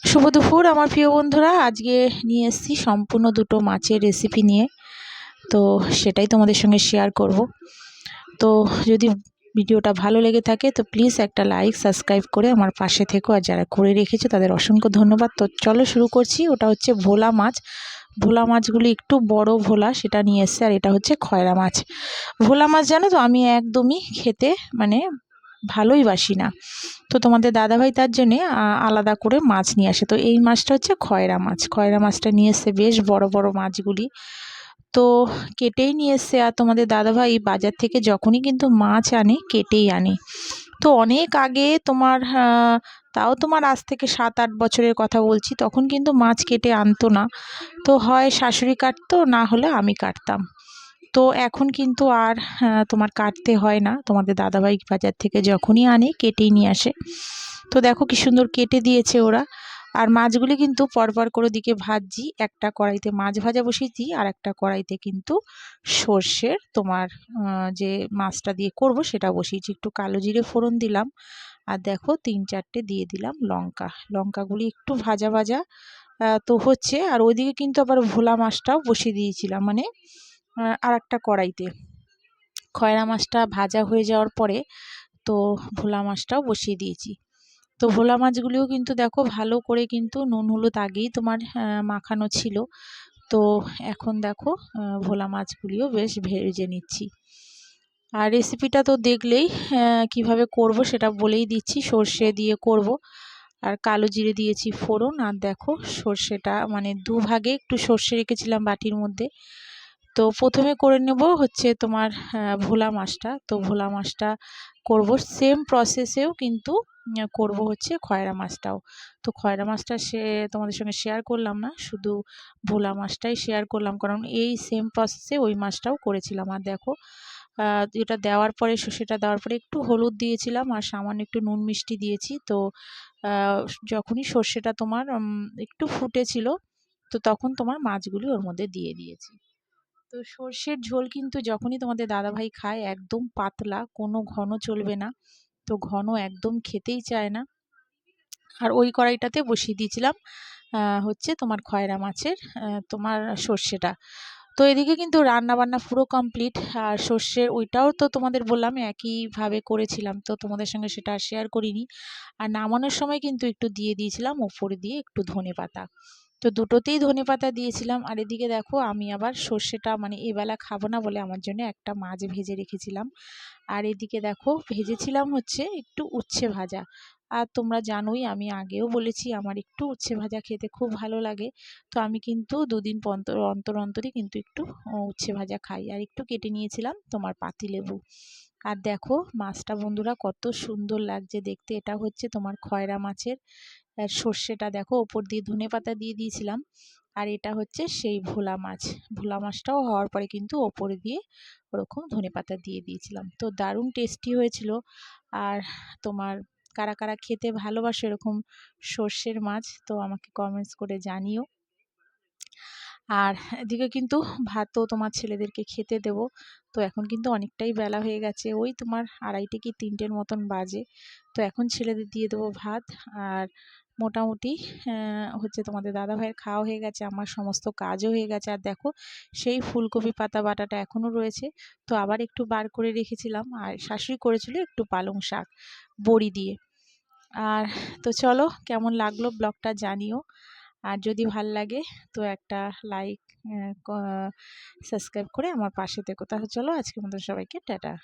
শুভ দুপুর, আমার প্রিয় বন্ধুরা। আজকে নিয়ে এসেছি সম্পূর্ণ দুটো মাছের রেসিপি নিয়ে। তো সেটাই তোমাদের সঙ্গে শেয়ার করব। তো যদি ভিডিওটা ভালো লেগে থাকে, তো প্লিজ একটা লাইক সাবস্ক্রাইব করে আমার পাশে থেকো। আর যারা করে রেখেছো, তাদের অসংখ্য ধন্যবাদ। তো চলো শুরু করছি। ওটা হচ্ছে ভোলা মাছ। ভোলা মাছগুলি একটু বড় ভোলা, সেটা নিয়ে এসছে। আর এটা হচ্ছে খয়রা মাছ। ভোলা মাছ জানো তো, আমি একদমই খেতে মানে ভালোই বাসি না। তো তোমাদের দাদাভাই তার জন্যে আলাদা করে মাছ নিয়ে আসে। তো এই মাছটা হচ্ছে খয়রা মাছ। খয়রা মাছটা নিয়ে এসছে বেশ বড় বড় মাছগুলি। তো কেটেই নিয়ে এসছে। আর তোমাদের দাদাভাই বাজার থেকে যখনই কিন্তু মাছ আনে, কেটেই আনে। তো অনেক আগে তোমার তাও তোমার আজ থেকে সাত আট বছরের কথা বলছি, তখন কিন্তু মাছ কেটে আনতো না। তো হয় শাশুড়ি কাটতো, না হলে আমি কাটতাম। তো এখন কিন্তু আর তোমার কাটতে হয় না। তোমাদের দাদাভাই বাজার থেকে যখনই আনে, কেটেই নিয়ে আসে। তো দেখো কি সুন্দর কেটে দিয়েছে ওরা। আর মাছগুলি কিন্তু পরপর করে দিকে ভাজছি। একটা কড়াইতে মাছ ভাজা বসিয়েছি আর একটা কড়াইতে কিন্তু সর্ষের তোমার যে মাছটা দিয়ে করব সেটা বসিয়েছি। একটু কালো জিরে ফোড়ন দিলাম আর দেখো তিন চারটে দিয়ে দিলাম লঙ্কা। লঙ্কাগুলি একটু ভাজা ভাজা তো হচ্ছে। আর ওইদিকে কিন্তু আবার ভোলা মাছটাও বসিয়ে দিয়েছিলাম। মানে আর একটা কড়াইতে। খয়রা মাছটা ভাজা হয়ে যাওয়ার পরে তো ভোলা মাছটাও বসিয়ে দিয়েছি। তো ভোলা মাছগুলিও কিন্তু দেখো ভালো করে কিন্তু নুন, হলুদ আগেই তোমার মাখানো ছিল। তো এখন দেখো ভোলা মাছগুলিও বেশ ভেজে নিচ্ছি। আর রেসিপিটা তো দেখলেই কীভাবে করব সেটা বলেই দিচ্ছি। সর্ষে দিয়ে করব। আর কালো জিরে দিয়েছি ফোড়ন। আর দেখো সর্ষেটা মানে দুভাগে একটু সর্ষে রেখেছিলাম বাটির মধ্যে। তো প্রথমে করে নেব হচ্ছে তোমার ভোলা মাছটা। তো ভোলা মাছটা করব সেম প্রসেসেও কিন্তু করব হচ্ছে খয়রা মাছটাও। তো খয়রা মাছটা সে, তোমাদের সঙ্গে শেয়ার করলাম না, শুধু ভোলা মাছটাই শেয়ার করলাম। কারণ এই সেম প্রসেসে ওই মাছটাও করেছিলাম। আর দেখো এটা দেওয়ার পরে সর্ষেটা দেওয়ার পরে একটু হলুদ দিয়েছিলাম আর সামান্য একটু নুন মিষ্টি দিয়েছি। তো যখনই সর্ষেটা তোমার একটু ফুটেছিল, তো তখন তোমার মাছগুলি ওর মধ্যে দিয়ে দিয়েছি। তো সর্ষের ঝোল কিন্তু যখনই তোমাদের দাদাভাই খায় একদম পাতলা, কোনো ঘন চলবে না। তো ঘন একদম খেতেই চায় না। আর ওই কড়াইটাতে বসিয়ে দিয়েছিলাম হচ্ছে তোমার খয়রা মাছের তোমার সর্ষেটা। তো এদিকে কিন্তু রান্না বান্না পুরো কমপ্লিট আর সর্ষের ওইটাও তো তোমাদের বললাম একইভাবে করেছিলাম, তো তোমাদের সঙ্গে সেটা শেয়ার করিনি। আর নামানোর সময় কিন্তু একটু দিয়ে দিয়েছিলাম, ওপরে দিয়ে একটু ধনে পাতা তো দুটোতেই ধনে পাতা দিয়েছিলাম। আর এদিকে দেখো, আমি আবার সর্ষেটা মানে এবেলা খাব না বলে আমার জন্য একটা মাছ ভেজে রেখেছিলাম। আর এদিকে দেখো, ভেজেছিলাম হচ্ছে একটু উচ্ছে ভাজা। আর তোমরা জানোই, আমি আগেও বলেছি, আমার একটু উচ্ছে ভাজা খেতে খুব ভালো লাগে। তো আমি কিন্তু দুদিন অন্তর অন্তর অন্তরই কিন্তু একটু উচ্ছে ভাজা খাই। আর একটু কেটে নিয়েছিলাম তোমার পাতিলেবু আর দেখো, মাছটা বন্ধুরা কত সুন্দর লাগছে দেখতে। এটা হচ্ছে তোমার খয়রা মাছের সর্ষেটা দেখো, ওপর দিয়ে ধনে পাতা দিয়ে দিয়েছিলাম। আর এটা হচ্ছে সেই ভোলা মাছ। ভোলা মাছটাও হওয়ার পরে কিন্তু ওপরে দিয়ে ওরকম ধনে পাতা দিয়ে দিয়েছিলাম। তো দারুণ টেস্টি হয়েছিল। আর তোমার কারা কারা খেতে ভালোবাসে এরকম সর্ষের মাছ, তো আমাকে কমেন্টস করে জানিও। আর এদিকে কিন্তু ভাতও তোমার ছেলেদেরকে খেতে দেব। তো এখন কিন্তু অনেকটাই বেলা হয়ে গেছে। ওই তোমার আড়াইটে কি তিনটের মতন বাজে। তো এখন ছেলেদের দিয়ে দেবো ভাত। আর মোটামুটি হচ্ছে তোমাদের দাদা ভাইয়ের খাওয়া হয়ে গেছে, আমার সমস্ত কাজও হয়ে গেছে। আর দেখো, সেই ফুলকপি পাতা বাটাটা এখনও রয়েছে। তো আবার একটু বার করে রেখেছিলাম, আর শাশুড়ি করেছিল একটু পালং শাক, বড়ি দিয়ে। আর তো চলো, কেমন লাগল ব্লগটা জানিও। আর যদি ভালো লাগে, তো একটা লাইক সাবস্ক্রাইব করে আমার পাশে থেকো। তাহলে চলো, আজকের মতো সবাইকে টাটা।